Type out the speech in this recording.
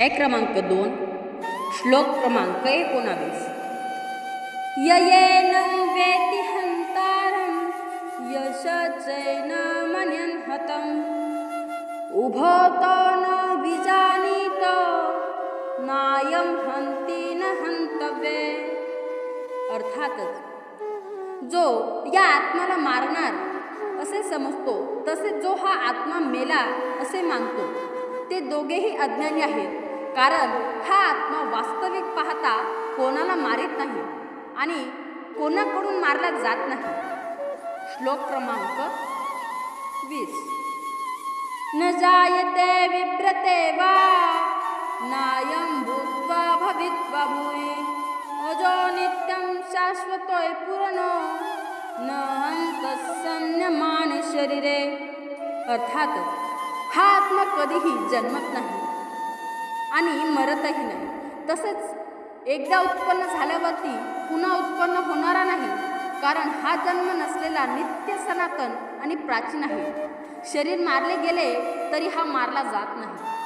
हे क्रमांक दोन श्लोक क्रमांक एकोणावीस. ययेन वेति हंतारं यशचैन हतम् उभतो न विजानीत नायं हंती न हंतव्ये अर्थातच जो या आत्माला मारणार असे समजतो तसेच जो हा आत्मा मेला असे मानतो. ते दोघेही अज्ञानी आहेत. कारण हा आत्मा वास्तविक पाहता कोणाला मारित नाही आणि कोणाकडून मारला जात नाही. श्लोक क्रमांक वीस. न जायते विभ्रते वा नायं भूत्वा भवित्वा भूयि. अजो नित्यं शाश्वतोय पुरनो न हन्तसन्यमाने शरीरे. अर्थात हा आत्मा कधीही जन्मत नाही. आणि मरतही नाही. तसेच एकदा उत्पन्न झाल्यावरती पुन्हा उत्पन्न होणारा नाही कारण हा जन्म नसलेला नित्य सनातन आणि प्राचीन आहे. शरीर मारले गेले तरी हा मारला जात नाही.